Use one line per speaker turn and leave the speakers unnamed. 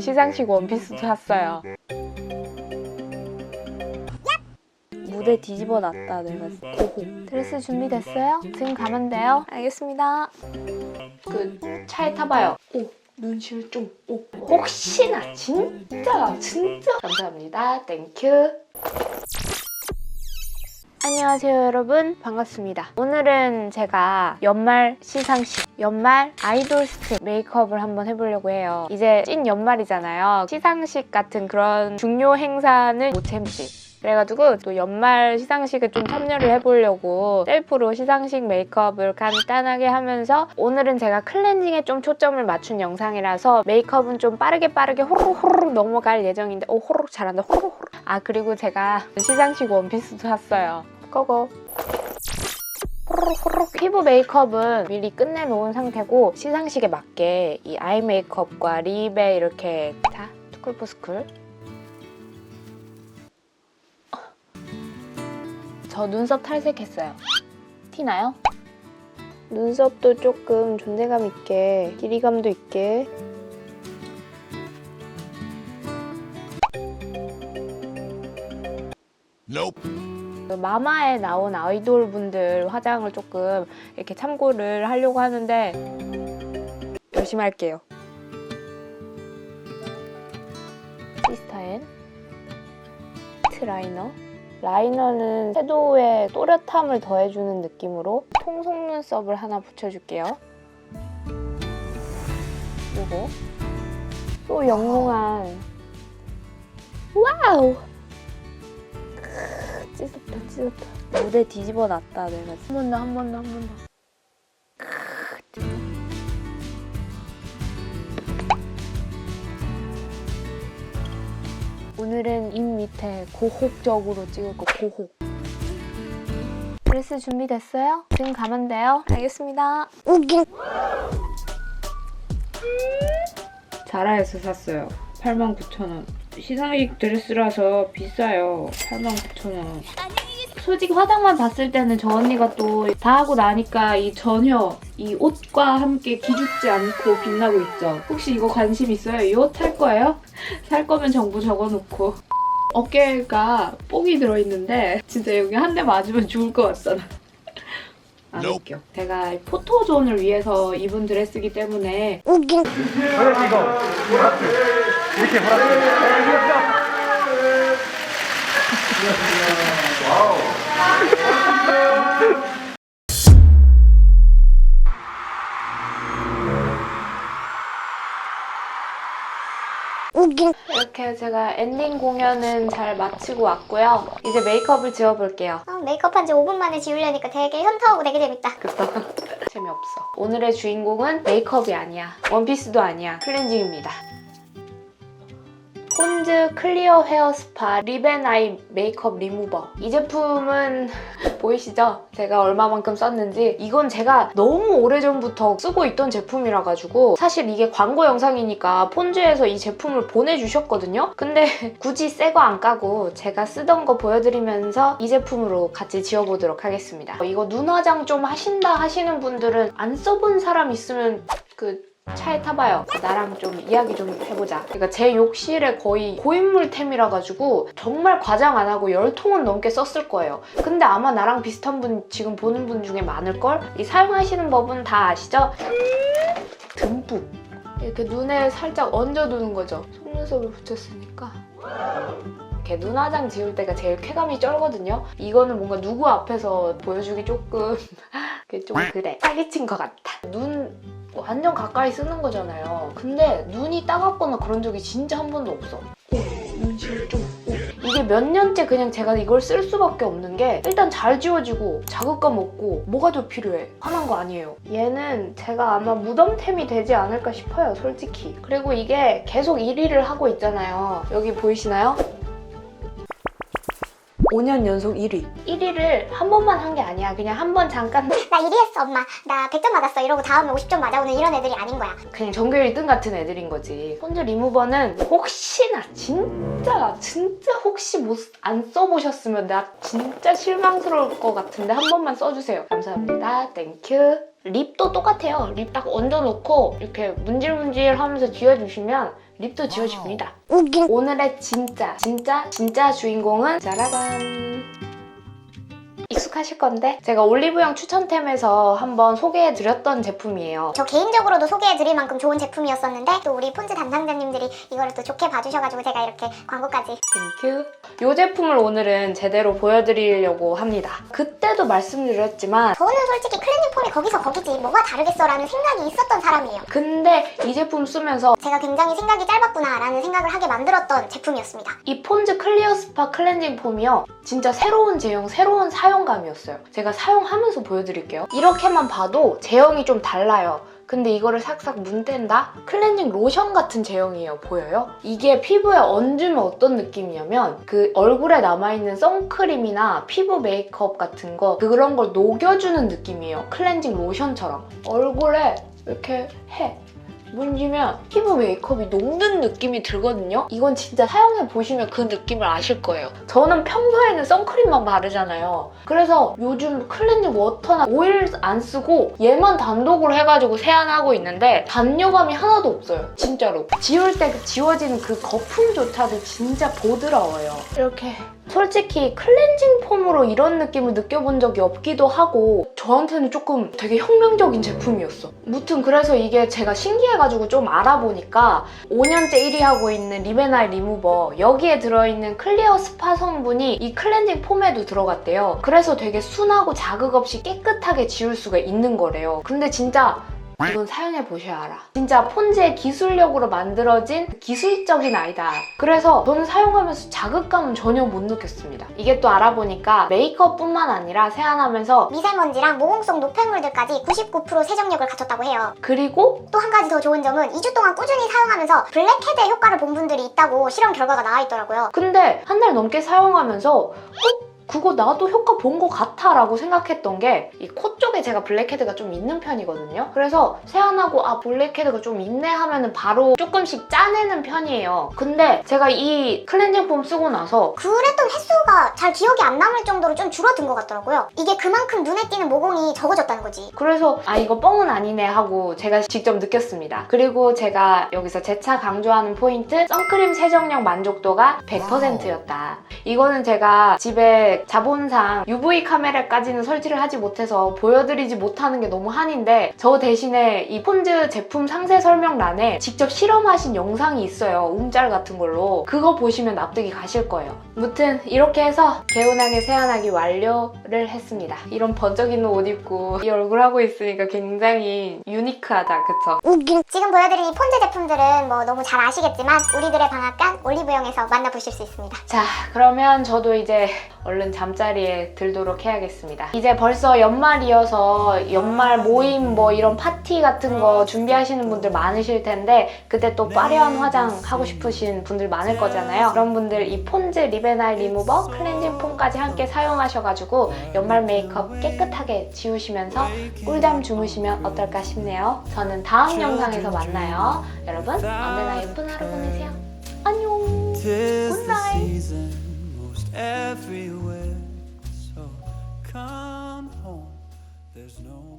시상식 원피스 샀어요. 무대 뒤집어 놨다 내가 고고. 드레스 준비됐어요? 지금 가면 돼요? 알겠습니다. 그 차에 타봐요. 오 눈실 좀. 오 혹시나 진짜 진짜 감사합니다. 땡큐. 안녕하세요 여러분. 반갑습니다. 오늘은 제가 연말 시상식 연말 아이돌 스텝 메이크업을 한번 해보려고 해요. 이제 찐 연말이잖아요. 시상식 같은 그런 중요 행사는 못 참지. 그래가지고 또 연말 시상식에 좀 참여를 해보려고 셀프로 시상식 메이크업을 간단하게 하면서 오늘은 제가 클렌징에 좀 초점을 맞춘 영상이라서 메이크업은 좀 빠르게 빠르게 호로록 넘어갈 예정인데 오 호로록 잘한다. 호로록 호로록. 아 그리고 제가 시상식 원피스도 샀어요 호로록 피부 메이크업은 미리 끝내놓은 상태고 시상식에 맞게 이 아이 메이크업과 립에 이렇게 자 투쿨포스쿨 저 눈썹 탈색했어요. 티나요? 눈썹도 조금 존재감 있게, 길이감도 있게.
Nope.
그 마마에 나온 아이돌 분들 화장을 조금 이렇게 참고를 하려고 하는데 열심히 할게요. 시스타앤 트라이너 라이너는 섀도우에 또렷함을 더해주는 느낌으로 통속 눈썹을 하나 붙여줄게요. 그리고 또 영롱한 와우 크, 찢었다 찢었다 무대 뒤집어 놨다 내가 한 번 더 한 번 더 한 번 더 오늘은 입 밑에 고혹적으로 찍을 거 고혹 드레스 준비됐어요? 지금 가면 돼요? 알겠습니다
자라에서 샀어요. 89,000원. 시상식 드레스라서 비싸요. 89,000원. 솔직히 화장만 봤을 때는 저 언니가 또 다 하고 나니까 이 전혀 이 옷과 함께 기죽지 않고 빛나고 있죠. 혹시 이거 관심 있어요? 이 옷 살 거예요? 살 거면 정보 적어놓고. 어깨가 뽕이 들어있는데 진짜 여기 한 대 맞으면 죽을 것 같잖아. 안
Nope.
웃겨. 제가 포토존을 위해서 입은 드레스이기 때문에
이렇게 제가 엔딩 공연은 잘 마치고 왔고요 이제 메이크업을 지워볼게요
어, 메이크업 한 지 5분 만에 지우려니까 되게 현타오고 되게 재밌다.
그쵸? 재미없어. 오늘의 주인공은 메이크업이 아니야. 원피스도 아니야. 클렌징입니다. 폰즈 클리어 헤어 스파 립앤아이 메이크업 리무버. 이 제품은 보이시죠? 제가 얼마만큼 썼는지. 이건 제가 너무 오래전부터 쓰고 있던 제품이라 가지고 사실 이게 광고 영상이니까 폰즈에서 이 제품을 보내주셨거든요. 근데 굳이 새 거 안 까고 제가 쓰던 거 보여드리면서 이 제품으로 같이 지워보도록 하겠습니다. 이거 눈 화장 좀 하신다 하시는 분들은 안 써본 사람 있으면 그 차에 타봐요. 나랑 좀 이야기 좀 해보자. 그러니까 제 욕실에 거의 고인물템이라 가지고 정말 과장 안 하고 열 통은 넘게 썼을 거예요. 근데 아마 나랑 비슷한 분 지금 보는 분 중에 많을 걸? 이 사용하시는 법은 다 아시죠? 듬뿍 이렇게 눈에 살짝 얹어두는 거죠. 속눈썹을 붙였으니까. 이렇게 눈 화장 지울 때가 제일 쾌감이 쩔거든요. 이거는 뭔가 누구 앞에서 보여주기 조금 그게 좀 그래. 사기친 것 같아. 눈 완전 가까이 쓰는 거잖아요. 근데 눈이 따갑거나 그런 적이 진짜 한 번도 없어. 오, 눈실 좀. 오. 이게 몇 년째 그냥 제가 이걸 쓸 수밖에 없는 게 일단 잘 지워지고 자극감 없고 뭐가 더 필요해? 화난 거 아니에요. 얘는 제가 아마 무덤템이 되지 않을까 싶어요, 솔직히. 그리고 이게 계속 1위를 하고 있잖아요. 여기 보이시나요? 5년 연속 1위. 1위를 한 번만 한 게 아니야. 그냥 한 번 잠깐
나 1위 했어 엄마. 나 100점 맞았어 이러고 다음에 50점 맞아오는 이런 애들이 아닌 거야.
그냥 전교 1등 같은 애들인 거지. 폰즈 리무버는 혹시나 진짜 진짜 혹시 못 안 써보셨으면 나 진짜 실망스러울 것 같은데 한 번만 써주세요. 감사합니다. 땡큐. 립도 똑같아요. 립 딱 얹어놓고 이렇게 문질문질 하면서 지워주시면 립도 지워집니다. 오늘의 진짜 진짜 진짜 주인공은 짜라란 익숙하실 건데 제가 올리브영 추천템에서 한번 소개해드렸던 제품이에요.
저 개인적으로도 소개해드릴 만큼 좋은 제품이었었는데 또 우리 폰즈 담당자님들이 이거를 또 좋게 봐주셔가지고 제가 이렇게 광고까지
땡큐. 이 제품을 오늘은 제대로 보여드리려고 합니다. 그때도 말씀드렸지만
저는 솔직히 클렌징 폼이 거기서 거기지 뭐가 다르겠어 라는 생각이 있었던 사람이에요
근데 이 제품 쓰면서
제가 굉장히 생각이 짧았구나 라는 생각을 하게 만들었던 제품이었습니다
이 폰즈 클리어 스파 클렌징 폼이요. 진짜 새로운 제형, 새로운 사용 감이었어요. 제가 사용하면서 보여드릴게요. 이렇게만 봐도 제형이 좀 달라요. 근데 이거를 싹싹 문댄다? 클렌징 로션 같은 제형이에요. 보여요? 이게 피부에 얹으면 어떤 느낌이냐면 그 얼굴에 남아있는 선크림이나 피부 메이크업 같은 거 그런 걸 녹여주는 느낌이에요. 클렌징 로션처럼. 얼굴에 이렇게 해. 문지면 피부 메이크업이 녹는 느낌이 들거든요. 이건 진짜 사용해 보시면 그 느낌을 아실 거예요. 저는 평소에는 선크림만 바르잖아요. 그래서 요즘 클렌징 워터나 오일 안 쓰고 얘만 단독으로 해가지고 세안하고 있는데 잔여감이 하나도 없어요. 진짜로. 지울 때그 지워지는 그 거품조차도 진짜 보드라워요. 이렇게 솔직히 클렌징 폼으로 이런 느낌을 느껴본 적이 없기도 하고 저한테는 조금 되게 혁명적인 제품이었어. 무튼 그래서 이게 제가 신기해가지고 좀 알아보니까 5년째 1위 하고 있는 리베나이 리무버 여기에 들어있는 클리어 스파 성분이 이 클렌징 폼에도 들어갔대요. 그래서 되게 순하고 자극 없이 깨끗하게 지울 수가 있는 거래요. 근데 진짜 이건 사용해 보셔야 알아. 진짜 폰즈의 기술력으로 만들어진 기술적인 아이다. 그래서 저는 사용하면서 자극감은 전혀 못 느꼈습니다. 이게 또 알아보니까 메이크업뿐만 아니라 세안하면서
미세먼지랑 모공성 노폐물들까지 99% 세정력을 갖췄다고 해요
그리고
또 한 가지 더 좋은 점은 2주 동안 꾸준히 사용하면서 블랙헤드의 효과를 본 분들이 있다고 실험 결과가 나와 있더라고요
근데 한 달 넘게 사용하면서 어? 그거 나도 효과 본 것 같아 라고 생각했던 게 이 코 쪽에 제가 블랙헤드가 좀 있는 편이거든요. 그래서 세안하고 아 블랙헤드가 좀 있네 하면 은 바로 조금씩 짜내는 편이에요. 근데 제가 이 클렌징 폼 쓰고 나서
그랬던 횟수가 잘 기억이 안 남을 정도로 좀 줄어든 것 같더라고요 이게 그만큼 눈에 띄는 모공이 적어졌다는 거지
그래서 아 이거 뻥은 아니네 하고 제가 직접 느꼈습니다. 그리고 제가 여기서 재차 강조하는 포인트 선크림 세정력 만족도가 100%였다. 이거는 제가 집에 자본상 UV 카메라까지는 설치를 하지 못해서 보여드리지 못하는 게 너무 한인데 저 대신에 이 폰즈 제품 상세 설명란에 직접 실험하신 영상이 있어요. 움짤 같은 걸로. 그거 보시면 납득이 가실 거예요. 무튼 이렇게 해서 개운하게 세안하기 완료를 했습니다. 이런 번쩍 있는 옷 입고 이 얼굴 하고 있으니까 굉장히 유니크하다, 그쵸?
지금 보여드린 이 폰즈 제품들은 뭐 너무 잘 아시겠지만 우리들의 방앗간 올리브영에서 만나보실 수 있습니다
자, 그러면 저도 이제 얼른 잠자리에 들도록 해야겠습니다. 이제 벌써 연말이어서 연말 모임 뭐 이런 파티 같은 거 준비하시는 분들 많으실 텐데 그때 또 화려한 화장 하고 싶으신 분들 많을 거잖아요. 그런 분들 이 폰즈 리베나이 리무버 클렌징 폼까지 함께 사용하셔가지고 연말 메이크업 깨끗하게 지우시면서 꿀잠 주무시면 어떨까 싶네요. 저는 다음 영상에서 만나요. 여러분 언제나 예쁜 하루 보내세요. 안녕.
Most everywhere. So come home. There's no